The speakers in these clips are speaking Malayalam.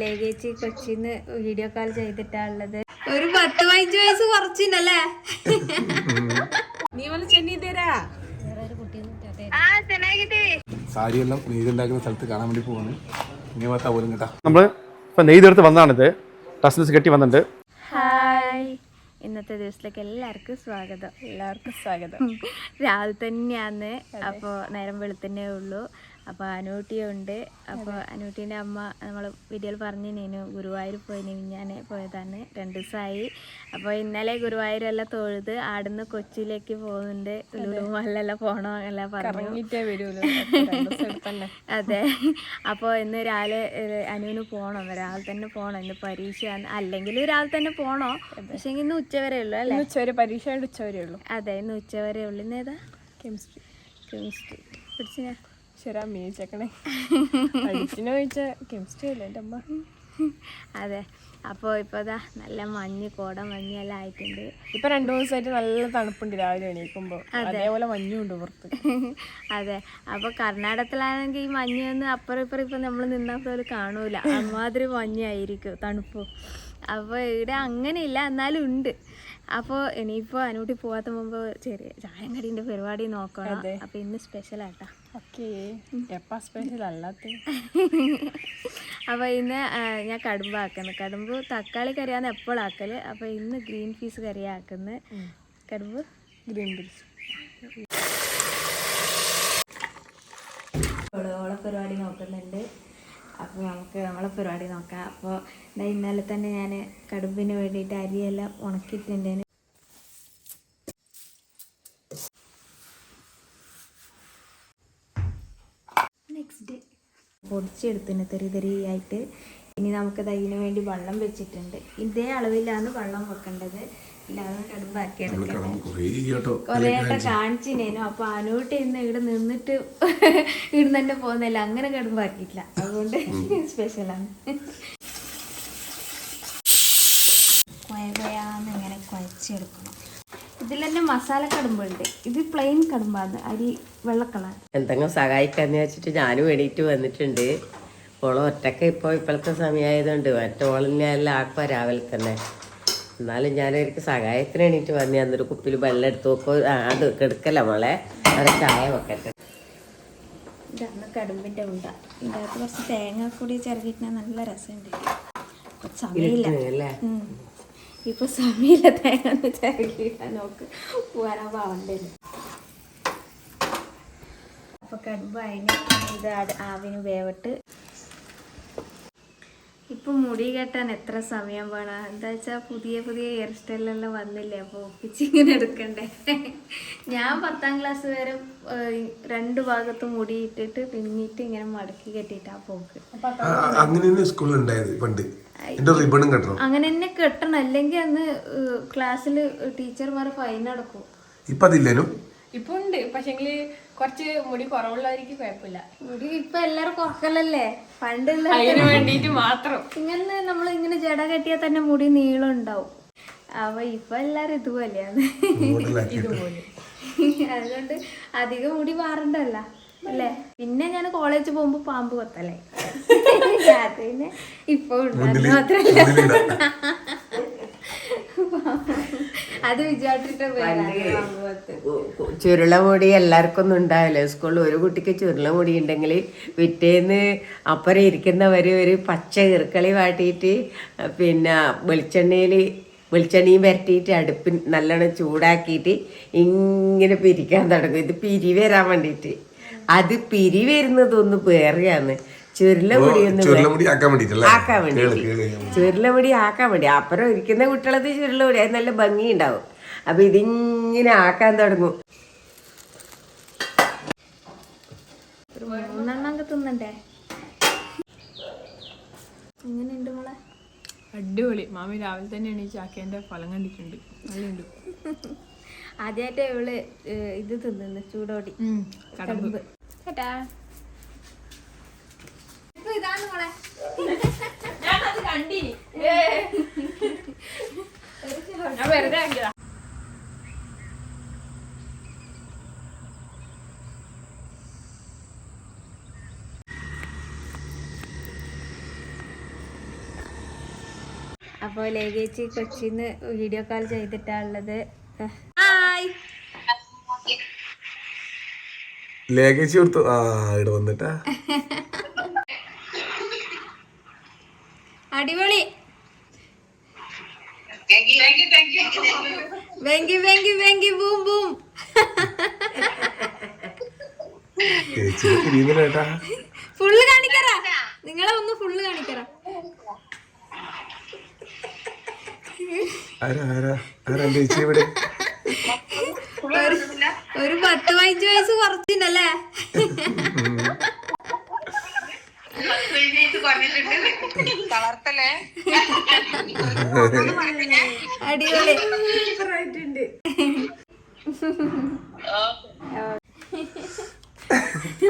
ലഗേജ് കൊച്ചിന്ന് വീഡിയോ കോൾ ചെയ്തിട്ടാണുള്ളത് ഒരു പത്ത് പതിനഞ്ച് വയസ്സ് കുറച്ചിണ്ടല്ലേ? നീ വന്ന് ചെന്നൈ തരാ. സാരിയെല്ലാം നെയ്തുണ്ടാക്കുന്ന സ്ഥലത്ത് കാണാൻ വേണ്ടി പോവാണ്. ഇനി പത്താ പോലും കേട്ടാ. നമ്മൾ ഇപ്പം നെയ്തെടുത്ത് വന്നതാണിത് ടസ്നസ് കെട്ടി വന്നിട്ടുണ്ട്. ഹായ്. ഇന്നത്തെ ദിവസത്തിലേക്ക് എല്ലാവർക്കും സ്വാഗതം. എല്ലാവർക്കും സ്വാഗതം. രാവിലെ തന്നെയാന്ന്. അപ്പോൾ നേരം വെളുത്തന്നെ ഉള്ളൂ. അപ്പോൾ അനൂട്ടിയുണ്ട്. അപ്പോൾ അനൂട്ടിന്റെ അമ്മ നമ്മൾ വീഡിയോയിൽ നീനു ഗുരുവായൂർ പോയി ഞാൻ പോയതാണ്. രണ്ട് ദിവസമായി അപ്പോൾ ഇന്നലെ ഗുരുവായൂർ അല്ല തൊഴുത് ആടുന്ന് കൊച്ചിയിലേക്ക് പോകുന്നുണ്ട്. ലുലുമാലെല്ലാം പോകണോ എല്ലാം പറഞ്ഞു. അതെ. അപ്പോൾ ഇന്ന് രാവിലെ അനുവിന് പോകണം രാവിലെ തന്നെ പോകണം ഇന്ന് പരീക്ഷയാണ് അല്ലെങ്കിൽ രാവിലെ തന്നെ പോണോ? പക്ഷേ ഇന്ന് ഉച്ചവരെ ഉള്ളൂ അല്ലേ? ഉച്ച ഉച്ചവരെ പരീക്ഷയുടെ ഉച്ചവരെ ഉള്ളൂ. അതെ ഇന്ന് ഉച്ചവരെ ഉള്ളൂ. ഇന്ന് ഏതാ? കെമിസ്ട്രി. കെമിസ്ട്രി. പഠിച്ചിനാ ശരാ മേച്ചേക്കണേ. പഠിച്ചിന് ചോദിച്ചാൽ കെമിസ്ട്രി അല്ലേ എന്റെ അമ്മ? അതെ. അപ്പോൾ ഇപ്പോൾ ഇതാ നല്ല മഞ്ഞ് കോട മഞ്ഞെല്ലാം ആയിട്ടുണ്ട്. ഇപ്പൊ രണ്ടു ദിവസമായിട്ട് നല്ല തണുപ്പുണ്ട് രാവിലെ എണീക്കുമ്പോ. അതേപോലെ മഞ്ഞുണ്ട് പുറത്ത്. അതെ. അപ്പോൾ കർണാടകത്തിലാണെങ്കിൽ ഈ മഞ്ഞൊന്നും അപ്പുറം ഇപ്പുറം ഇപ്പം നമ്മൾ നിന്നാൽ പോലും കാണൂല. അമ്മാതിരി മഞ്ഞായിരിക്കും തണുപ്പ്. അപ്പോൾ ഇവിടെ അങ്ങനെയില്ല എന്നാലും ഉണ്ട്. അപ്പോൾ ഇനിയിപ്പോൾ അനൂട്ടി പോകാത്ത മുമ്പ് ചെറിയ ചായം കടീന്റെ പരിപാടി നോക്കണം. അപ്പോൾ ഇന്ന് സ്പെഷ്യൽ അപ്പോൾ ഇന്ന് ഞാൻ കടുമ്പ് ആക്കുന്നു. കടുമ്പ് തക്കാളി കറിയാന്ന് എപ്പോഴും ആക്കൽ? അപ്പോൾ ഇന്ന് ഗ്രീൻ പീസ് കറി ആക്കുന്നത് കടുമ്പ്? Green peas. ഓളെ പരിപാടി നോക്കുന്നുണ്ട്. അപ്പോൾ നമുക്ക് നമ്മളെ പരിപാടി നോക്കാം. അപ്പോൾ ഇന്നലെ തന്നെ ഞാൻ കടുമ്പിന് വേണ്ടിയിട്ട് അരിയെല്ലാം ഉണക്കിയിട്ടുണ്ടേന് പൊടിച്ചെടുത്തിന് തെറി തെറിയായിട്ട് ഇനി നമുക്ക് അതിന് വേണ്ടി വെള്ളം വെച്ചിട്ടുണ്ട്. ഇതേ അളവിലാണ് വെള്ളം വെക്കേണ്ടത്. കൊറേട്ട കാണിച്ചിനേനു. അപ്പൊ അനോട്ട് ഇന്ന് ഇവിടെ നിന്നിട്ട് ഇവിടെ തന്നെ പോകുന്നില്ല. അങ്ങനെ കടുമ്പാക്കിയിട്ടില്ല അതുകൊണ്ട് സ്പെഷ്യലാണ് കൊയ കൊയാന്ന് ഇങ്ങനെ കുഴച്ചെടുക്കണം ഇതിൽ തന്നെ മസാല കടുമ്പുണ്ട് ഇത് പ്ലെയിൻ കടുമ്പാണ്. അരി വെള്ളക്കളാണ് എന്തെങ്കിലും സഹായിക്കാന്ന് വെച്ചിട്ട് ഞാനും എണീറ്റ് വന്നിട്ടുണ്ട്. ഓൾ ഒറ്റയ്ക്ക് ഇപ്പോൾ ഇപ്പോഴത്തെ സമയമായതുകൊണ്ട് മറ്റോളിനെ എല്ലാം ആക്കുക രാവിലെ തന്നെ എന്നാലും ഞാനൊരു സഹായത്തിന് എണീറ്റ് വന്നു. അന്നൊരു കുപ്പിയിൽ വെള്ളം എടുത്ത് നോക്കോ ആ, അത് കെടുക്കല്ല മോളെ. അവിടെ ചായ വെക്കട്ടെ. ഇതാണ് കടുമ്പിന്റെ ഉണ്ട. ഇതിനകത്ത് കുറച്ച് തേങ്ങ കൂടി ചിറകിട്ടാൽ നല്ല രസമുണ്ട്. സമയമില്ല. അല്ലേ? ഇപ്പൊ സമയമില്ല തേങ്ങ ഒന്ന് ചിറകിട്ടാൻ നോക്ക് പോരാ പാവണ്ടല്ലോ അപ്പൊ കടുമ്പ് അതിന് ഇത് ആവിന് വേവിട്ട് ഇപ്പൊ മുടി കെട്ടാൻ എത്ര സമയം വേണം? എന്താ വെച്ചാ പുതിയ പുതിയ ഹെയർ സ്റ്റൈലെല്ലാം വന്നില്ലേ? അപ്പൊ ഒപ്പിച്ചിങ്ങനെ എടുക്കണ്ടേ? ഞാൻ പത്താം ക്ലാസ് വരെ രണ്ടു ഭാഗത്തും മുടി ഇട്ടിട്ട് പിന്നിട്ട് ഇങ്ങനെ മടക്കി കെട്ടിട്ടാ പോക്ക്. അങ്ങനെ പണ്ട്. റിബണും കെട്ടണം. അങ്ങനെ തന്നെ കെട്ടണം. അല്ലെങ്കിൽ അന്ന് ക്ലാസ്സിൽ ടീച്ചർമാർ ഫൈൻ അടക്കും ഇപ്പൊ അതില്ലേനും ഇപ്പൊ ഉണ്ട് പക്ഷെങ്കിൽ കുറച്ച് മുടി കുറവുള്ളവർക്ക് കുഴപ്പമില്ല. മുടി ഇപ്പൊ എല്ലാരും കുറക്കലല്ലേ? പണ്ട് അതിന് വേണ്ടിയിട്ട് മാത്രം. ഇങ്ങനെ നമ്മൾ ഇങ്ങനെ ജട കെട്ടിയാൽ തന്നെ മുടി നീളം ഉണ്ടാവും. അപ്പൊ ഇപ്പൊ എല്ലാരും ഇതുപോലെയാണ്. അതുകൊണ്ട് അധികം മുടി മാറണ്ടല്ല അല്ലേ? പിന്നെ ഞാൻ കോളേജ് പോകുമ്പോ പാമ്പ് കൊത്തല്ലേ അത് പിന്നെ ഇപ്പൊ ഉണ്ടായിരുന്നു മാത്രല്ല അത് വിചാരിച്ചിട്ട് ചുരുള മുടി എല്ലാവർക്കും ഒന്നും ഉണ്ടാവില്ല. സ്കൂളിൽ ഒരു കുട്ടിക്ക് ചുരുള മുടി ഉണ്ടെങ്കിൽ പിറ്റേന്ന് അപ്പുറം ഇരിക്കുന്നവർ ഒരു പച്ച ഇറുക്കളി വാട്ടിയിട്ട് പിന്നെ വെളിച്ചെണ്ണയിൽ വെളിച്ചെണ്ണയും വരട്ടിയിട്ട് അടുപ്പിൽ നല്ലോണം ചൂടാക്കിയിട്ട് ഇങ്ങനെ പിരിക്കാൻ തുടങ്ങും. ഇത് പിരി വരാൻ വേണ്ടിയിട്ട്. അത് പിരി വരുന്നതൊന്ന് വേറെയാണ്. ചുരുളമുടി ആക്കാൻ വേണ്ടിട്ടല്ലേ? ആക്കാൻ വേണ്ടി ചുരുളമുടി ആക്കാൻ വേണ്ടി. അപ്പുറം ഇരിക്കുന്ന കുട്ടികളത് ചുരുളമുടി അത് നല്ല ഭംഗി ഉണ്ടാവും അപ്പൊ ഇതിങ്ങനെ ആക്കാൻ തുടങ്ങും. അടിപൊളി. മാമി രാവിലെ തന്നെ എണീച്ച് ആക്കേന്റെ ഫലം കണ്ടിട്ടുണ്ട്. നല്ലുണ്ട് ആദ്യമായിട്ട് ഇവൾ ഇത് തിന്നുന്നു ചൂടോടി. കടമ്പ്. കേട്ടാ ഇതാണ് മോളെ. ഞാനത് കണ്ടിനി. ഞാൻ വെറുതെ ആക്കിയതാ. അപ്പോൾ ലേഖേച്ചി കൊച്ചിന്ന് വീഡിയോ കോൾ ചെയ്തിട്ടാണുള്ളത് ഹായ്. ലേഖേച്ചി കൊടുത്തു ആ ഇവിടെ വന്നിട്ടാ അടിപൊളി വെങ്കി വെങ്കി വെങ്കി ബൂം ബൂം ചേച്ചി തിരിയുന്നില്ലേട്ടാ ഫുള്ള് കാണിക്കറാ? നിങ്ങളെ ഒന്ന് ഫുള്ള് കാണിക്കറാ. ഒരു പത്ത് പതിനഞ്ച് വയസ്സ് കുറച്ചിണ്ടല്ലേ? അടിപൊളി.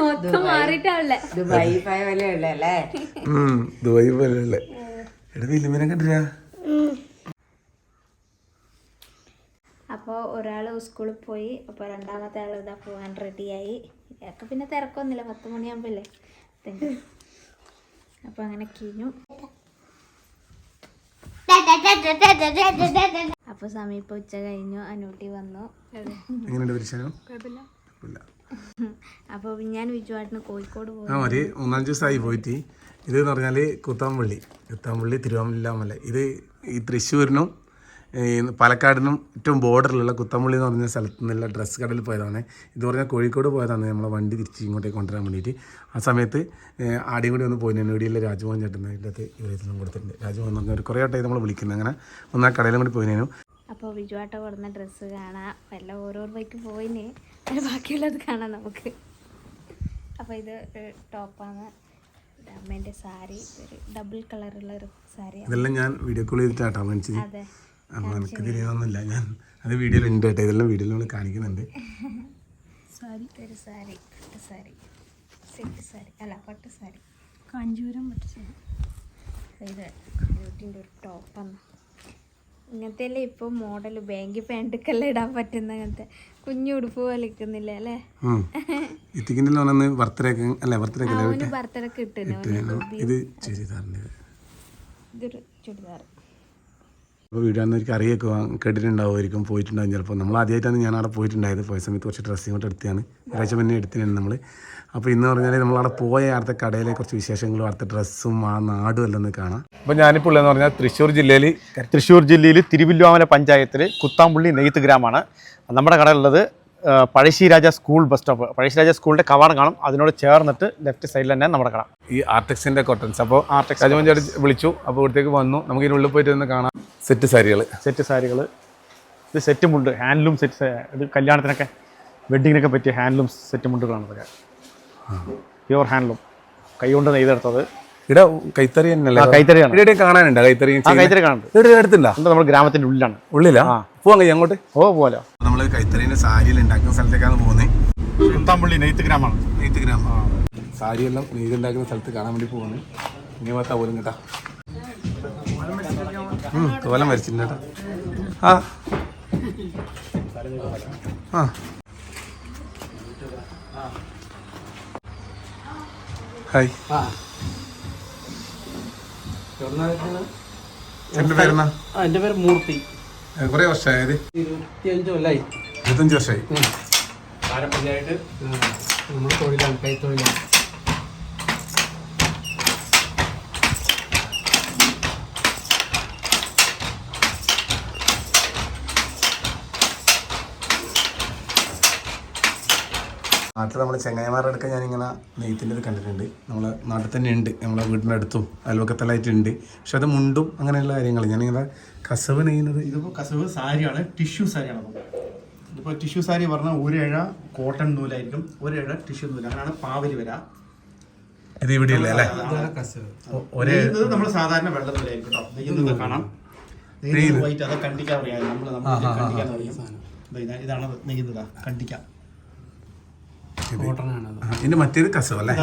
മൊത്തം മാറിയിട്ടാണല്ലേ? ഇത് വൈഫൈ പോലെ ഉള്ളല്ലേ ഉം ദുബായ് പോലെയല്ലേ എടാ വില്ലുമിനെ കണ്ടില്ല അപ്പോൾ ഒരാൾ സ്കൂളിൽ പോയി അപ്പോൾ രണ്ടാമത്തെ ആൾ ഇതാ പോകാൻ റെഡിയായി. ഇയാൾക്ക് പിന്നെ തിരക്കൊന്നുമില്ല പത്ത് മണിയാകുമ്പോഴല്ലേ അപ്പോൾ അങ്ങനെ കിഞ്ഞു അപ്പോൾ സമീപം ഉച്ച കഴിഞ്ഞു അനൂട്ടി വന്നു. എങ്ങനെയുണ്ട് അപ്പോൾ ഞാൻ ആ മതി. മൂന്നാൽ ദിവസമായി പോയിട്ട്. ഇത് എന്ന് പറഞ്ഞാൽ കുത്താമ്പള്ളി. കുത്താമ്പള്ളി തിരുവമ്മില്ലാമല ഇത് ഈ തൃശ്ശൂരിനും ഈ പാലക്കാടിനും ഏറ്റവും ബോർഡറിലുള്ള കുത്തമ്പള്ളി എന്ന് പറഞ്ഞ സ്ഥലത്ത് നിന്നുള്ള ഡ്രസ്സ് കടയിൽ പോയതാണ്. ഇത് പറഞ്ഞാൽ കോഴിക്കോട് പോയതാണ്. നമ്മളെ വണ്ടി തിരിച്ച് ഇങ്ങോട്ടേക്ക് കൊണ്ടുവരാൻ വേണ്ടിയിട്ട്. ആ സമയത്ത് ആടിയും കൂടി ഒന്ന് പോയി നേടിയുള്ള രാജ്മോഹൻ ചേട്ടൻ അതിന്റെ അകത്ത് ഇവരത്തിലും കൊടുത്തിട്ടുണ്ട്. രാജ്മോഹൻ എന്ന് പറഞ്ഞാൽ ഒരു കുറേ വട്ടമായി നമ്മൾ വിളിക്കുന്നത് അങ്ങനെ ഒന്ന് കടയിലും കൂടി പോയിനു അപ്പോൾ വിജുവാട്ട കൊടുന്ന ഡ്രസ്സ് കാണാം. എല്ലാം ഓരോ ബൈക്ക് പോയിന്. അതിന് ബാക്കിയുള്ളത് കാണാം നമുക്ക്. അപ്പോൾ ഇത് ഒരു ടോപ്പാണ്. അമ്മേന്റെ സാരി. ഒരു ഡബിൾ കളറുള്ള ഒരു സാരി ഇതെല്ലാം ഞാൻ വീഡിയോ കോൾ ചെയ്തിട്ടാട്ടോ മനസ്സിൽ അതെ. അപ്പോൾ എനിക്ക് തിരിയൊന്നുമില്ല ഞാൻ അത് വീഡിയോയിൽ ഉണ്ട് കേട്ടോ. ഇതെല്ലാം വീഡിയോയിൽ നമ്മൾ കാണിക്കുന്നുണ്ട്. സാരി. ഒരു സാരി. പട്ട് സാരി. സെറ്റ് സാരി. അല്ല പട്ട് സാരി. കാഞ്ചീപുരം സാരി. ഇത് ബ്യൂട്ടിന്റെ ഒരു ടോപ്പാണ്. ഇങ്ങനത്തെ അല്ലേ ഇപ്പൊ മോഡൽ ബാങ്കി പാന്റൊക്കെല്ലാം ഇടാൻ പറ്റുന്ന അങ്ങനത്തെ കുഞ്ഞു ഉടുപ്പ് പോലെ നിൽക്കുന്നില്ല അല്ലേ? ഇത്തിക്കിന്റെ ലോണെന്ന് ബർത്ത്ഡേക്ക് അല്ലേ ബർത്ത്ഡേക്ക് അല്ലേ അവന് ബർത്ത്ഡേക്ക് ഇട്ടിന് ഇത് ചുരിദാറിന്റെ. ഇതൊരു ചുരിദാർ അപ്പോൾ വീടാന്ന് എനിക്ക് അറിയൊക്കെ കേട്ടിട്ടുണ്ടാവുമായിരിക്കും പോയിട്ടുണ്ടാവും ചിലപ്പോൾ. നമ്മൾ ആദ്യമായിട്ടാണ് ഞാൻ അവിടെ പോയിട്ടുണ്ടായത്. പോയ സമയത്ത് കുറച്ച് ഡ്രസ്സ് ഇങ്ങോട്ട് എടുത്തതാണ്. ഒരാഴ്ച മുന്നേ എടുത്തിട്ടുണ്ട് നമ്മൾ അപ്പോൾ ഇന്ന് പറഞ്ഞാൽ നമ്മൾ അവിടെ പോയ അടുത്ത കടയിലെ കുറച്ച് വിശേഷങ്ങളും അടുത്ത ഡ്രസ്സും ആ നാടും എല്ലാം ഒന്ന് കാണാം. അപ്പോൾ ഞാനിപ്പോൾ ഉള്ളതെന്ന് പറഞ്ഞാൽ തൃശ്ശൂർ ജില്ലയിൽ തൃശ്ശൂർ ജില്ലയിൽ തിരുവില്ലുവാമല പഞ്ചായത്തിൽ കുത്താമ്പുള്ളി നെയ്ത്ത് ഗ്രാമമാണ് നമ്മുടെ കടയുള്ളത് Pazhassiraja school bus stop. Pazhassiraja സ്കൂളിന്റെ കവാടം കാണും. അതിനോട് ചേർന്നിട്ട് ലെഫ്റ്റ് സൈഡിൽ തന്നെ നമ്മുടെ കട. ഈ ആർട്ടെക്സിന്റെ കോട്ടൺസ്. അപ്പോൾ ആർട്ടെക്സ് രാജമോഹൻ ചേട്ടൻ വിളിച്ചു. അപ്പോൾ ഇവിടത്തേക്ക് വന്നു. നമുക്ക് ഇതിനുള്ളിൽ പോയിട്ട് ഒന്ന് കാണാം. സെറ്റ് സാരികൾ സെറ്റ് സാരികൾ ഇത് സെറ്റും ഉണ്ട് ഹാൻഡ്ലൂം സെറ്റ് ഇത് കല്യാണത്തിനൊക്കെ വെഡ്ഡിങ്ങിനൊക്കെ പറ്റിയ ഹാൻഡ്ലൂം സെറ്റ് മുണ്ടുകളാണ് ഇതൊക്കെ. പ്യുവർ ഹാൻഡ്ലൂം കൈകൊണ്ട് നെയ്തെടുത്തത്. ഇവിടെ കൈത്തറി തന്നെയല്ലേ ആ, കൈത്തറിയാണ്. ഇവിടെ കാണാനുണ്ട് കൈത്തറി ആ കൈത്തറി കാണുന്നുണ്ട് ഇവിടെ അടുത്തുണ്ടോ ഇത് നമ്മുടെ ഗ്രാമത്തിന്റെ ഉള്ളിലാണ്. ഉള്ളിലാ? പോവാൻ കഴിയും അങ്ങോട്ട്. ഓ പോലോ നമ്മൾ കൈത്തറിന്റെ സാരിയിൽ ഉണ്ടാക്കുന്ന സ്ഥലത്തേക്കാണ് പോകുന്നത് കുത്താമ്പുള്ളി നെയ്ത്ത് ഗ്രാമമാണ് നെയ്ത്ത് ഗ്രാമം. സാരിയെല്ലാം നെയ്തുണ്ടാക്കുന്ന സ്ഥലത്ത് കാണാൻ വേണ്ടി പോവാണ്. ഇനി പത്താ പോലും കേട്ടാ. തോലം വരച്ചിട്ടുണ്ട് കേട്ടാ. ആ. ആ. ഹായ്. എന്റെ പേരെന്നാ? എന്റെ പേര് മൂർത്തി. കുറേ വർഷമായത്? ഇരുപത്തിയഞ്ച് കൊല്ലായി. ഇരുപത്തഞ്ച് വർഷമായി. പാരമ്പര്യമായിട്ട് നമ്മൾ തൊഴിലാണ് കൈത്തൊഴിലാണ് നാട്ടിൽ നമ്മൾ ചെങ്ങായിമാരുടെ അടുക്ക ഞാനിങ്ങനെ നെയ്ത്തിന്റെ ഇത് കണ്ടിട്ടുണ്ട്. നമ്മളെ നാട്ടിൽ തന്നെ ഉണ്ട്. നമ്മളെ വീടിന്റെ അടുത്തും അയൽവക്കത്തലായിട്ടുണ്ട്. പക്ഷെ അത് മുണ്ടും അങ്ങനെയുള്ള കാര്യങ്ങൾ. ഞാനിങ്ങനെ കസവ് നെയ്യുന്നത് ഇതിപ്പോൾ കസവ് സാരിയാണ് ടിഷ്യൂ സാരിയാണ്. ഇതിപ്പോൾ ടിഷ്യൂ സാരി പറഞ്ഞാൽ ഒരു ഇഴ കോട്ടൺ നൂലായിരിക്കും. ഒരു ഇഴ ടിഷ്യൂ നൂൽ. അങ്ങനെയാണ് പാവലി വര. ഇത് ഇവിടെ ഇല്ല അല്ലേ നമ്മൾ സാധാരണ വെള്ളം നൂലായിരിക്കും കേട്ടോ നെയ്യുന്നത് കാണാം. നെയ്യുന്നത് വൈറ്റ് അത് കണ്ടിക്കാൻ പറയാം നമ്മൾ നമ്മൾ കണ്ടിക്കാൻ പറയും ദാ ഇതാണ് നെയ്യുന്നതാ കണ്ടിക്ക. ഇതിന്റെ മറ്റൊരു കസവ് അല്ലേ?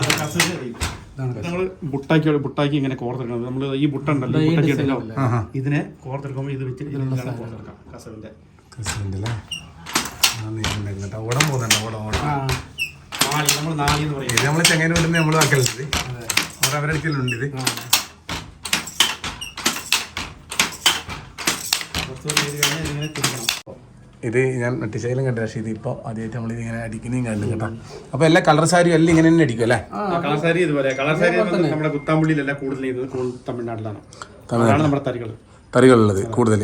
നമ്മൾ ബുട്ടാക്കി ബുട്ടാക്കി ഇങ്ങനെ കോർത്തെടുക്കണം. നമ്മൾ ഈ ബുട്ട ഉണ്ടല്ലോ ഈ ബുട്ടാക്കി ഉണ്ടല്ലോ. ഇതിനെ കോർത്തെടുക്കുമ്പോൾ ഇത് വെച്ച് കസവിന്റെ. അല്ലേ? ഓടം പോകുന്നുണ്ട് ഓടം ഓടം. പറയും. ഇത് നമ്മൾ ചെങ്ങൈനെ വിടുന്നത് നമ്മൾ ആക്കലുണ്ട് അവിടെ അവരടിക്കലുണ്ട് ഇത്. കുറച്ച് ചെയ്ത് കഴിഞ്ഞാൽ ഇതിങ്ങനെ തിരിക്കണം. ഇത് ഞാൻ മറ്റു ശൈലം കണ്ട പക്ഷേ ഇത് ഇപ്പോൾ ആദ്യമായിട്ട് നമ്മൾ ഇങ്ങനെ അടിക്കുന്നതും കണ്ടു കേട്ടോ. അപ്പോൾ എല്ലാ കളർ സാരിയും എല്ലാം ഇങ്ങനെ തന്നെ അടിക്കും അല്ലേ? കളർ സാരി ഇതുപോലെ. കളർ സാരി നമ്മുടെ കുത്താമ്പുള്ളിയിലല്ല കൂടുതൽ ചെയ്യുന്നത് തമിഴ്നാട്ടിലാണ്. അതാണ് നമ്മുടെ തരികൾ തറികളുള്ളത് കൂടുതൽ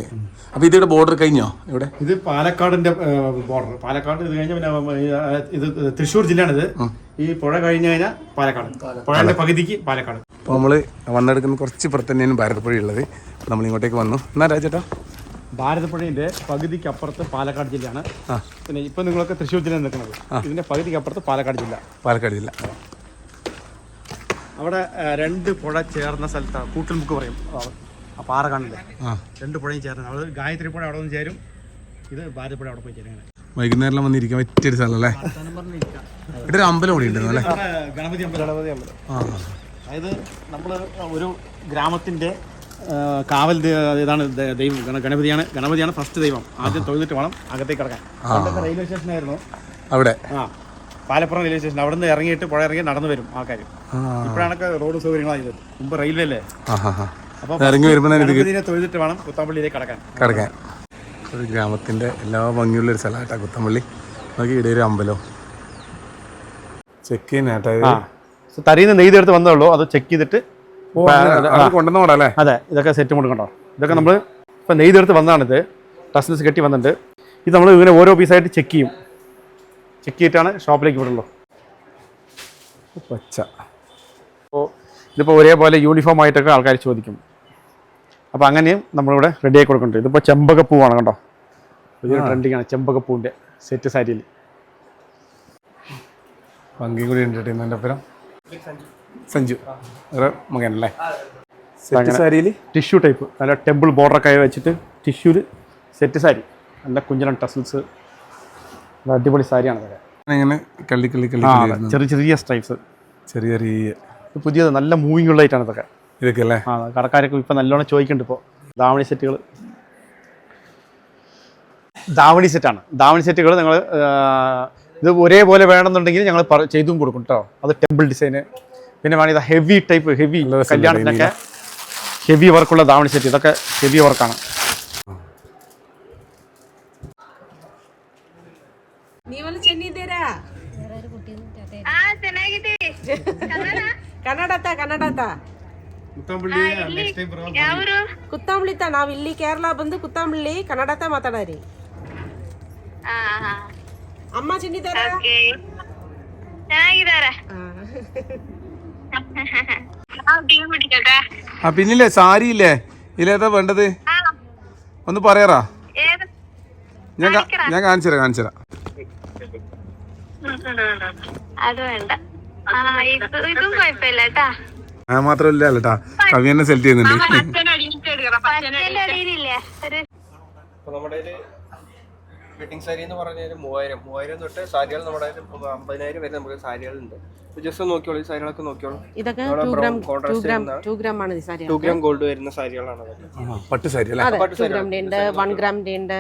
അപ്പോൾ ഇതിയുടെ ബോർഡർ കഴിഞ്ഞോ? ഇവിടെ? ഇത് പാലക്കാടിന്റെ ബോർഡർ പാലക്കാട് ഇത് കഴിഞ്ഞ പിന്നെ ഇത് തൃശ്ശൂർ ജില്ലയാണിത്. ഈ പുഴ കഴിഞ്ഞു കഴിഞ്ഞാൽ പാലക്കാട്. പുഴയുടെ പകുതിക്ക് പാലക്കാട്. അപ്പോൾ നമ്മൾ വന്നെടുക്കുന്ന കുറച്ച് പുറത്ത് തന്നെയാണ് ഭാരതപ്പുഴ ഉള്ളത്. നമ്മൾ ഇങ്ങോട്ടേക്ക് വന്നു. എന്നാ രാജേട്ടാ? ഭാരതപ്പുഴയുടെ പകുതിക്ക് അപ്പുറത്ത് പാലക്കാട് ജില്ലയാണ്. പിന്നെ ഇപ്പൊ നിങ്ങളൊക്കെ തൃശ്ശൂർ ജില്ല നിൽക്കുന്നത്. ഇതിന്റെ പകുതിക്ക് അപ്പുറത്ത് പാലക്കാട് ജില്ല. പാലക്കാട് ജില്ല. അവിടെ രണ്ട് പുഴ ചേർന്ന സ്ഥലത്താണ് കൂട്ടൽമുക്ക് പറയും. ആ, പാറ കാണില്ലേ രണ്ട് പുഴയും ചേർന്ന്. അവിടെ ഗായത്രി പുഴ അവിടെ നിന്ന് ചേരും. ഇത് ഭാരതപ്പുഴ അവിടെ പോയി ചേരും അങ്ങനെ വൈകുന്നേരം വന്നിരിക്കാൻ പറ്റിയൊരു സ്ഥലം അല്ലേ ഇവിടെ ഒരു അമ്പലം കൂടി ഉണ്ടെന്ന് അല്ലേ? ഗണപതി അമ്പലം. ഗണപതി അമ്പലം അതായത് നമ്മൾ ഒരു ഗ്രാമത്തിന്റെ കാവൽ ഇതാണ് ദൈവം ഗണപതിയാണ്. ഗണപതിയാണ് ഫസ്റ്റ് ദൈവം. ആദ്യം തൊഴുന്നിട്ട് വേണം അകത്തേക്ക് കിടക്കാൻ അവിടുത്തെ റെയിൽവേ സ്റ്റേഷനായിരുന്നു അവിടെ. ആ പാലപ്പുറം റെയിൽവേ സ്റ്റേഷൻ അവിടെ നിന്ന് ഇറങ്ങിയിട്ട് പുഴ ഇറങ്ങി നടന്നു വരും ആൾക്കാർ ഇപ്പോഴാണൊക്കെ റോഡ് സൗകര്യങ്ങളായത് മുമ്പ് റെയിൽവേ അല്ലേ അപ്പോൾ ഇറങ്ങി വരുമ്പോൾ തൊഴുതിട്ട് വേണം കുത്താമ്പള്ളിയിലേക്ക് കടക്കാൻ. കടക്കാൻ. ഒരു ഗ്രാമത്തിന്റെ എല്ലാ ഭംഗിയുള്ള ഒരു സ്ഥലമായിട്ടാ കുത്തമ്പള്ളി നോക്കി ഇടയൊരു അമ്പലം. ചെക്ക് ചെയ്യുന്നേട്ടാ തരീന്ന് തരിന്ന് നെയ്തെടുത്ത് വന്നേ ഉള്ളൂ. അത് ചെക്ക് ചെയ്തിട്ട് ഓ, അത് ഇതൊക്കെ സെറ്റ് കൊടുക്കണ്ടോ? ഇതൊക്കെ നമ്മൾ ഇപ്പം നെയ്തെടുത്ത് വന്നതാണിത്. ടസ്നസ് കെട്ടി വന്നിട്ടുണ്ട്. ഇത് നമ്മൾ ഇങ്ങനെ ഓരോ പീസായിട്ട് ചെക്ക് ചെയ്യും. ചെക്ക് ചെയ്തിട്ടാണ് ഷോപ്പിലേക്ക് വിടുള്ളൂ പച്ച. അപ്പോൾ ഇതിപ്പോൾ ഒരേപോലെ യൂണിഫോം ആയിട്ടൊക്കെ ആൾക്കാർ ചോദിക്കും. അപ്പോൾ അങ്ങനെയും നമ്മളിവിടെ റെഡി ആക്കി കൊടുക്കുന്നുണ്ട്. ഇതിപ്പോൾ ചെമ്പകപ്പൂവാണ് കണ്ടോ? പുതിയ ട്രെൻഡിങ് ആണ് ചെമ്പകപ്പൂവിന്റെ സെറ്റ് സാരിയിൽ ഭംഗി കൂടി എന്റർടൈൻമെന്റ് എന്റെ ഒപ്പരം സഞ്ജു. മകനല്ലേ? സെറ്റ് സാരിയിൽ ടിഷ്യൂ ടൈപ്പ് നല്ല ടെമ്പിൾ ബോർഡറൊക്കെ വെച്ചിട്ട് ടിഷ്യൂൽ സെറ്റ് സാരി. നല്ല കുഞ്ചലൻ ടസിൽസ് നല്ല അടിപൊളി സാരിയാണ് ഇങ്ങനെ കള്ളി കള്ളി കള്ളി. ചെറിയ ചെറിയ സ്ട്രൈപ്സ് ചെറിയ ചെറിയ. ഇത് പുതിയത് നല്ല മൂവിങ് ഉള്ള ഐറ്റാണ് ഇതൊക്കെ. ഇതൊക്കെ അല്ലേ? ആ കടക്കാരൊക്കെ ഇപ്പം നല്ലോണം ചോദിക്കുന്നുണ്ട് ഇപ്പോൾ ദാവണി സെറ്റുകൾ ദാവണി സെറ്റാണ് ദാവണി സെറ്റുകൾ നിങ്ങൾ ഇത് ഒരേപോലെ വേണമെന്നുണ്ടെങ്കിൽ ഞങ്ങൾ പറ- ചെയ്തും കൊടുക്കും കേട്ടോ. അത് ടെമ്പിൾ ഡിസൈന് പിന്നെ വേണമെങ്കിൽ ഇത് ഹെവി ടൈപ്പ് ഹെവി രസമുണ്ട് കല്യാണത്തിനൊക്കെ ഹെവി വർക്കുള്ള ദാവണി സെറ്റ് ഇതൊക്കെ ഹെവി വർക്കാണ് ನೀವಲ್ಲಿ ಚೆನ್ನಿದ್ದೀರಾ ಕನ್ನಡತ ಕನ್ನಡತ ಕುತ್ತಂಬಳಿತ ನಾವ್ ಇಲ್ಲಿ ಕೇರಳ ಬಂದು ಕುತ್ತಂಬಳಿ ಕನ್ನಡತ ಮಾತಾಡರಿ ಅಮ್ಮ ಚೆನ್ನಿದ್ದಾರ ആ പിന്നില്ലേ? സാരി ഇല്ലേ? ഇതിലേതാ വേണ്ടത്? ഒന്ന് പറയാറാ? ഞാൻ ഞാൻ കാണിച്ചു തരാം കാണിച്ചു തരാം. അത് വേണ്ട. ആ ഇത് ഇതും കുഴപ്പമില്ല കേട്ടാ. കവി തന്നെ സെലക്ട് ചെയ്യുന്നുണ്ട് പച്ചന്റെ അടിയിലില്ലേ ഒരു അപ്പോൾ നമ്മുടെ വെഡിങ് സാരി എന്ന് പറഞ്ഞാൽ മൂവായിരം. മൂവായിരം തൊട്ട് സാരികൾ നമ്മുടെ അമ്പതിനായിരം വരെ നമുക്ക് സാരികളുണ്ട്. ജസ്റ്റ് നോക്കിയോളൂ ഈ സാരികളൊക്കെ നോക്കിയോളൂ ഇതൊക്കെ ടു ഗ്രാം ആണ് ഈ സാരി ഗ്രാം ഗോൾഡ് വരുന്ന സാരികളാണ് പട്ട് സാരി പട്ട് സാരി ഉണ്ട് വൺ ഗ്രാമിന്റെ ഉണ്ട്.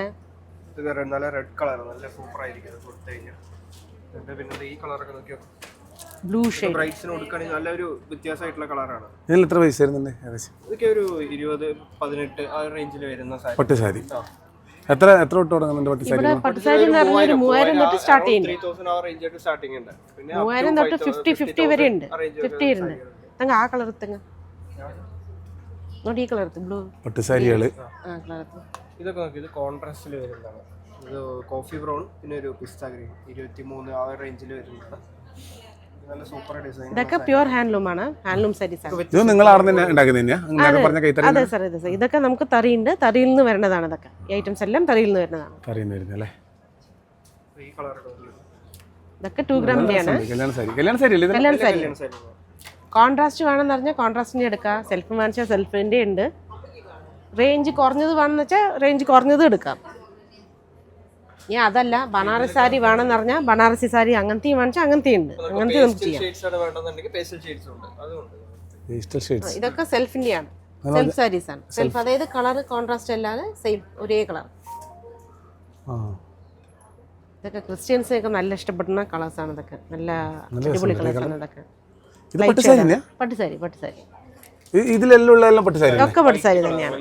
ഇത് നല്ല റെഡ് കളർ നല്ല സൂപ്പർ ആയിരിക്കും കൊടുത്തു കഴിഞ്ഞാൽ പിന്നെ ഈ കളറൊക്കെ നോക്കിയോ? ബ്ലൂ ഷേഡ് ബ്രൈറ്റ്സിന് കൊടുക്കുകയാണെങ്കിൽ നല്ലൊരു വ്യത്യാസമായിട്ടുള്ള കളറാണ് ഇതിൽ എത്ര പൈസ വരുന്നുണ്ട് ഇതൊക്കെ ഒരു ഇരുപത് പതിനെട്ട് ആ റേഞ്ചിൽ വരുന്ന സാരി. പട്ട് സാരി. ആ. എത്ര എത്ര തൊട്ട് തുടങ്ങുന്നുണ്ട് പട്ടുസാരി പട്ടുസാരി എന്ന് പറഞ്ഞാൽ ഒരു മൂവായിരം തൊട്ട് സ്റ്റാർട്ട് ചെയ്യുന്നുണ്ട്. മൂവായിരം തൊട്ട് ഫിഫ്റ്റി ഫിഫ്റ്റി വരെ ഉണ്ട്. ഫിഫ്റ്റി ഇരുന്ന് തങ്ങ ആ കളർ തങ്ങ നോട്ട് ഈ കളർ ബ്ലൂ പട്ടുസാരികൾ ആ കളർ ഇതൊക്കെ നോക്കി ഇത് കോൺട്രാസ്റ്റിൽ വരുന്നതാണ്. ഇത് കോഫി ബ്രൗൺ പിന്നെ ഒരു പിസ്ത ഗ്രീൻ ഇരുപത്തി മൂന്ന് ആ റേഞ്ചിൽ വരുന്നതാണ്. ഇതൊക്കെ പ്യുവർ ഹാൻഡ്ലൂം ആണ്. ഹാൻഡ്ലൂം സാരീസ് ഇത് നിങ്ങൾ അവിടെ നിന്ന് ഉണ്ടാക്കുന്നത് അതെ. സാർ അതെ സാർ ഇതൊക്കെ നമുക്ക് തറിയുണ്ട്. തറിയിൽ നിന്ന് വരുന്നതാണ് ഇതൊക്കെ. ഈ ഐറ്റംസ് എല്ലാം തറിയിൽ നിന്ന് വരുന്നതാണ് അല്ലേ? ഈ കളറൊക്കെ ഇതൊക്കെ ടു ഗ്രാമിന്റെ ആണ് കല്യാണ സാരി. കല്യാണ സാരി കോൺട്രാസ്റ്റ് വേണമെന്ന് പറഞ്ഞാൽ കോൺട്രാസ്റ്റിന്റെ എടുക്കാം സെൽഫ് വാങ്ങിച്ചാൽ സെൽഫിന്റെ ഉണ്ട്. റേഞ്ച് കുറഞ്ഞത് വേണമെന്ന് വെച്ചാൽ റേഞ്ച് കുറഞ്ഞത് എടുക്കാം. ഇനി അതല്ല ബനാറസ് സാരി വേണമെന്ന് പറഞ്ഞാൽ ബനാറസി സാരി അങ്ങനത്തെയും വാങ്ങിച്ചാൽ അങ്ങനത്തെ ഉണ്ട്. അങ്ങനത്തെ നമുക്ക് ചെയ്യാം. ഇതൊക്കെ സെൽഫിന്റെ ആണ് സെൽഫ് സാരീസ് ആണ്. സെൽഫ് അതായത് കളർ കോൺട്രാസ്റ്റ് അല്ലാതെ സെയിം ഒരേ കളർ ആ. ഇതൊക്കെ ക്രിസ്ത്യൻസിനൊക്കെ നല്ല ഇഷ്ടപ്പെടുന്ന കളേഴ്സ് ആണ് ഇതൊക്കെ. നല്ല അടിപൊളി കളേഴ്സ് ആണ് ഇതൊക്കെ. പട്ടുസാരി പട്ടുസാരി ഇ- ഇതിലെല്ലാം ഉള്ളതെല്ലാം പട്ടുസാരി ഇതൊക്കെ ഒക്കെ പട്ടുസാരി തന്നെയാണ്.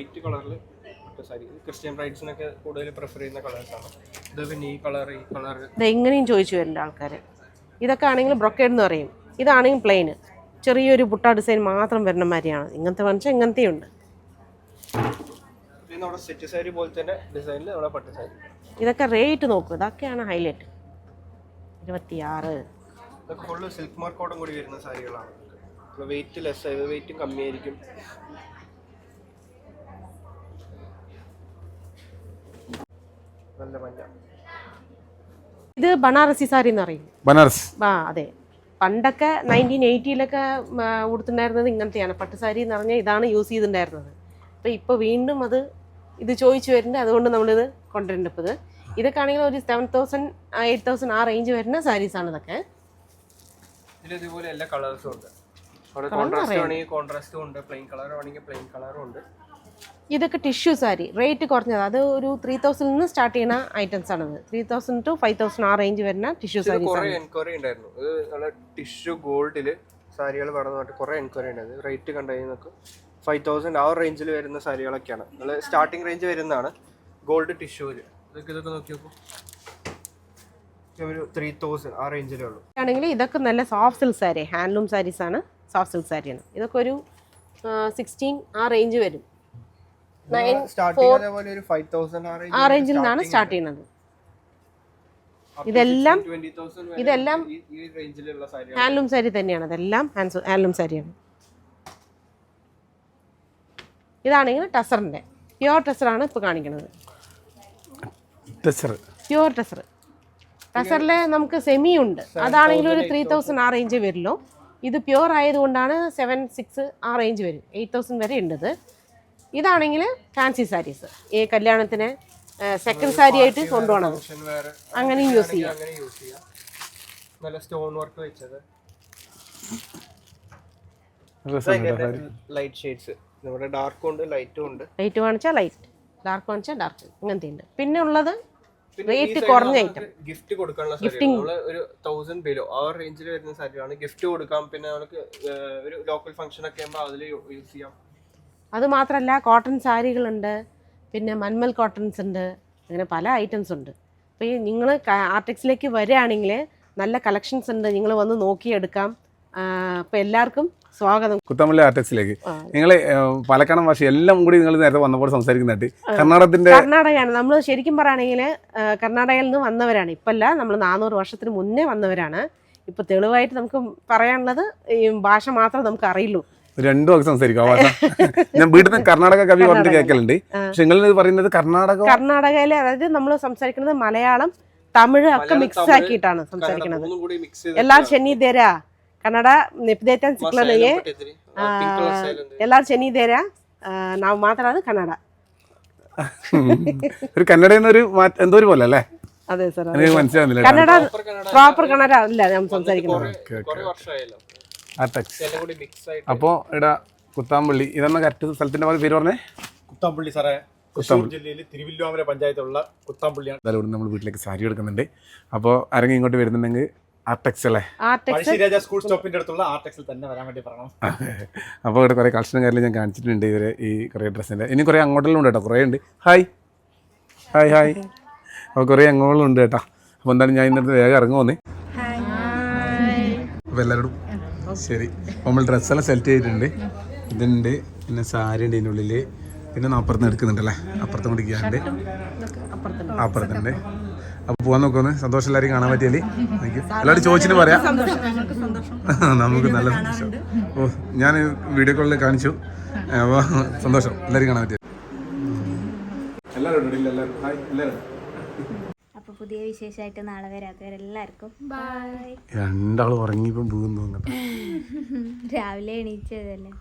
സാരി. ക്രിസ്ത്യൻ ബ്രൈഡ്സിനൊക്കെ കൂടുതൽ പ്രിഫർ ചെയ്യുന്ന കളേഴ്സാണ് ഇത് പിന്നെ ഈ കളർ ഈ കളർ ഇതെങ്ങനെയും ചോദിച്ചു വരുന്നുണ്ട് ആൾക്കാർ ഇതൊക്കെ ആണെങ്കിൽ ബ്രൊക്കേഡ് എന്ന് പറയും. ഇതാണെങ്കിൽ പ്ലെയിന് ചെറിയൊരു പുട്ട ഡിസൈൻ മാത്രം വരുന്ന മാതിരിയാണ്. ഇങ്ങനത്തെ വാങ്ങിച്ചാൽ ഇങ്ങനത്തെ ഉണ്ട്. സെറ്റ് സാരി പോലെ തന്നെ ഡിസൈനിൽ നമ്മുടെ പട്ട് സാരി. ഇതൊക്കെ റേറ്റ് നോക്കും. ഇതൊക്കെയാണ് ഹൈലൈറ്റ് ഇരുപത്തിയാറ്. ഇതൊക്കെ ഫുള്ള് സിൽക്ക് മാർക്കോടും കൂടി വരുന്ന സാരികളാണ്. വെയിറ്റ് ലെസ് വെയിറ്റും കമ്മിയായിരിക്കും. നല്ല മഞ്ഞ. ഇത് ബനാറസി സാരി എന്ന് പറയും ബനാറസ്. ആ അതെ. പണ്ടൊക്കെ നയന്റീൻ എയ്റ്റിയിലൊക്കെ ഉടുത്തുണ്ടായിരുന്നത് ഇങ്ങനത്തെയാണ്. പട്ടുസാരി എന്ന് പറഞ്ഞാൽ ഇതാണ് യൂസ് ചെയ്തിട്ടുണ്ടായിരുന്നത്. അപ്പോൾ ഇപ്പോൾ വീണ്ടും അത് ഇത് ചോദിച്ചു വരുന്നുണ്ട്. അതുകൊണ്ട് നമ്മളിത് കൊണ്ടുവരുന്നുണ്ട് ഇപ്പോൾ ഇത്. ഇതൊക്കെ ആണെങ്കിൽ ഒരു സെവൻ തൗസൻഡ് എയ്റ്റ് തൗസൻഡ് ആ റേഞ്ച് വരുന്ന സാരീസ് ആണ് ഇതൊക്കെ. ഇതുപോലെ എല്ലാ കളേഴ്സും ഉണ്ട്. കോൺട്രാസ്റ്റ് ആണെങ്കിൽ കോൺട്രാസ്റ്റും ഉണ്ട്. പ്ലെയിൻ കളർ ആണെങ്കിൽ പ്ലെയിൻ കളറും ഉണ്ട്. ഇതൊക്കെ ടിഷ്യൂ സാരി. റേറ്റ് കുറഞ്ഞത്. അത് ഒരു ത്രീ തൗസൻഡിൽ നിന്ന് സ്റ്റാർട്ട് ചെയ്യുന്ന ഐറ്റംസ് ആണ് three thousand to five thousand ആ റേഞ്ച് വരുന്ന ടിഷ്യൂ സാരീസ് എൻക്വയറി ഉണ്ടായിരുന്നു. ഇത് നല്ല ടിഷ്യൂ ഗോൾഡിൽ സാരികൾ വേണമെന്ന് പറഞ്ഞിട്ട് കുറെ എൻക്വയറി ഉണ്ട്. റേറ്റ് കണ്ടു കഴിഞ്ഞാൽ ഫൈവ് തൗസൻഡ് ആ റേഞ്ചിൽ വരുന്ന സാരികളൊക്കെയാണ്. നല്ല സ്റ്റാർട്ടിംഗ് റേഞ്ച് വരുന്നതാണ് ഗോൾഡ് ടിഷ്യൂൽ ഇതൊക്കെ ഇതൊക്കെ നോക്കി നോക്കൂ. ഒരു ത്രീ തൗസൻഡ് ആ റേഞ്ചിലേ ഉള്ളൂ. ആണെങ്കിൽ ഇതൊക്കെ നല്ല soft silk sari. Handloom saris ആണ് സോഫ്റ്റ് സിൽക്ക് സാരിയാണ്. ഇതൊക്കെ ഒരു സിക്സ്റ്റീൻ ആ റേഞ്ച് വരും. ഫൈവ് തൗസൻഡ് ആ റേഞ്ചിൽ നിന്നാണ് സ്റ്റാർട്ട് ചെയ്യുന്നത്. ഇതെല്ലാം ഇതെല്ലാം ഈ റേഞ്ചിലുള്ള സാരികൾ ഹാൻഡ്ലൂം സാരി തന്നെയാണ്. അതെല്ലാം ഹാൻഡ് ഹാൻഡ്ലൂം സാരിയാണ്. ഇതാണെങ്കിൽ ടസറിന്റെ പ്യുവർ ടസറാണ് ഇപ്പോൾ കാണിക്കുന്നത്. പ്യുവർ ടസർ. ടസറിലെ നമുക്ക് സെമി ഉണ്ട്. അതാണെങ്കിൽ ഒരു ത്രീ തൗസൻഡ് ആ റേഞ്ച് വരുമല്ലോ ഇത് പ്യുവർ ആയതുകൊണ്ടാണ് സെവൻ സിക്സ് ആ റേഞ്ച് വരും. എയ്റ്റ് തൗസൻഡ് വരെ ഉണ്ട് ഇതാണെങ്കിൽ ഫാൻസി സാരീസ് ഈ കല്യാണത്തിന് സെക്കൻഡ് സാരി ആയിട്ട് കൊണ്ടുപോകണം. അങ്ങനെയും യൂസ് ചെയ്യാം. അങ്ങനെ യൂസ് ചെയ്യാം. നല്ല സ്റ്റോൺ വർക്ക് വെച്ചത്. ലൈറ്റ് ഷെയ്ഡ്സ് നമ്മുടെ ഡാർക്കും ഉണ്ട് ലൈറ്റും ഉണ്ട്. ലൈറ്റ് വാങ്ങിച്ചാൽ ലൈറ്റ് ഡാർക്ക് വാങ്ങിച്ചാൽ ഡാർക്ക് അങ്ങനത്തെ ഉണ്ട്. പിന്നെ ഉള്ളത് റേറ്റ് കുറഞ്ഞ ഐറ്റം ഗിഫ്റ്റ് കൊടുക്കാനുള്ള ഗിഫ്റ്റിംഗ് ഒരു തൗസൻഡ് ബിലോ ആ റേഞ്ചിൽ വരുന്ന സാരിയാണ് ഗിഫ്റ്റ് കൊടുക്കാം. പിന്നെ നമുക്ക് ഒരു ലോക്കൽ ഫംഗ്ഷൻ ഒക്കെ ആകുമ്പോൾ അതിൽ യൂസ് ചെയ്യാം. അത് മാത്രമല്ല കോട്ടൺ സാരികളുണ്ട് പിന്നെ മന്മൽ കോട്ടൺസ് ഉണ്ട് അങ്ങനെ പല ഐറ്റംസ് ഉണ്ട്. അപ്പോൾ ഈ നിങ്ങൾ ആർട്ടിക്സിലേക്ക് വരികയാണെങ്കിൽ നല്ല കളക്ഷൻസ് ഉണ്ട് നിങ്ങൾ വന്ന് നോക്കിയെടുക്കാം. അപ്പോൾ എല്ലാവർക്കും സ്വാഗതം. കുത്തമല്ല ആർട്ടിക്സിലേക്ക് ആ. നിങ്ങൾ പാലക്കാടൻ ഭാഷ എല്ലാം കൂടി നിങ്ങൾ നേരത്തെ വന്നപ്പോൾ സംസാരിക്കുന്നുണ്ട് കർണാടകത്തിന്റെ കർണാടകയാണ്. നമ്മൾ ശരിക്കും പറയുകയാണെങ്കിൽ കർണാടകയിൽ നിന്ന് വന്നവരാണ്. ഇപ്പല്ല നമ്മൾ നാനൂറ് വർഷത്തിന് മുന്നേ വന്നവരാണ്. ഇപ്പോൾ തെളിവായിട്ട് നമുക്ക് പറയാനുള്ളത് ഈ ഭാഷ മാത്രമേ നമുക്ക് അറിയുള്ളൂ. രണ്ടു വാക്ക് സംസാരിക്കും. ഞാൻ വീട്ടിൽ നിന്ന് കർണാടക കവി പറഞ്ഞിട്ട് കേൾക്കലുണ്ട് പക്ഷെ നിങ്ങൾ പറയുന്നത് കർണാടക കർണാടകയിലെ അതായത് നമ്മൾ സംസാരിക്കുന്നത് മലയാളം തമിഴ് ഒക്കെ മിക്സ് ആക്കിയിട്ടാണ് സംസാരിക്കുന്നത്. എല്ലാവരും ശനി തേരാ ಕನ್ನಡ ನೆಪ್ದೇತನ್ ಸಿಕ್ಲನಗೆ ശനി ಚೆನ್ನಿದ್ದೀರಾ നാം മാത്രമാണ് കന്നഡ. ഒരു കന്നഡ എന്നൊരു എന്തോ ഒരു പോലെ അല്ലേ? അതെ സാർ മനസ്സിലാവുന്നില്ല. കന്നഡ പ്രോപ്പർ കന്നഡ അല്ല ഞാൻ സംസാരിക്കുന്നത്. കുറെ വർഷമായല്ലോ ഇടാ കൂടി മിക്സ് ആയിട്ട് അപ്പോൾ ഇടാ കുത്താമ്പള്ളി. ഇതാണ് കറക്റ്റ് സ്ഥലത്തിന്റെ പേര് പറഞ്ഞേ? കുത്താമ്പള്ളി സാറേ തൃശ്ശൂർ ജില്ലയിൽ തിരുവല്ലോമല പഞ്ചായത്തുള്ള കുത്താമ്പള്ളിയാണ്. എന്തായാലും ഇവിടെ നമ്മൾ വീട്ടിലേക്ക് സാരി എടുക്കുന്നുണ്ട്. അപ്പോൾ ആരെങ്കിലും ഇങ്ങോട്ട് വരുന്നുണ്ടെങ്കിൽ ആർടെക്സ് അല്ലേ? ആർടെക്സ് പഴശ്ശിരാജ സ്കൂൾ സ്റ്റോപ്പിന്റെ അടുത്തുള്ള ആർടെക്സിൽ തന്നെ വരാൻ വേണ്ടി പറയണം. അപ്പോൾ ഇവിടെ കുറേ കളക്ഷനും കാര്യങ്ങളും ഞാൻ കാണിച്ചിട്ടുണ്ട് ഇവരെ ഈ കുറേ ഡ്രസ്സിന്റെ. ഇനി കുറേ അങ്ങോട്ടെല്ലാം ഉണ്ട് കേട്ടോ. കുറേ ഉണ്ട്. ഹായ് ഹായ് ഹായ് അപ്പോൾ കുറേ അങ്ങോളം ഉണ്ട് കേട്ടോ. അപ്പോൾ എന്തായാലും ഞാൻ ഇന്നത്തെ വേഗം ഇറങ്ങുമെന്ന് അപ്പോൾ എല്ലാവരോടും ശരി. നമ്മൾ ഡ്രസ്സെല്ലാം സെലക്ട് ചെയ്തിട്ടുണ്ട്. ഇതുണ്ട് പിന്നെ സാരി ഉണ്ട് ഇതിന്റെ ഉള്ളിൽ പിന്നെ അപ്പുറത്ത് എടുക്കുന്നുണ്ടല്ലേ അപ്പുറത്തും കൂടി ചെയ്യാണ്ട് അപ്പുറത്തുണ്ട്. അപ്പൊ പോവാൻ നോക്കുമെന്ന് സന്തോഷം എല്ലാവരും കാണാൻ പറ്റിയല്ലേ താങ്ക് യു എല്ലാവരും ചോദിച്ചിട്ട് പറയാം. നമുക്ക് നല്ല സന്തോഷം. ഓ ഞാൻ വീഡിയോ കോളിൽ കാണിച്ചു. അപ്പോൾ സന്തോഷം. എല്ലാവരും കാണാൻ പറ്റിയ എല്ലാവരും ഉണ്ട്, എല്ലാവരും. ഹായ് എല്ലാവരും. അപ്പോൾ പുതിയ വിശേഷമായിട്ട് നാളെ വരാത്തവരെല്ലാവർക്കും ബൈ രണ്ടാൾ ഉറങ്ങിയപ്പം പോകുന്നു രാവിലെ എണീച്ചതല്ലേ?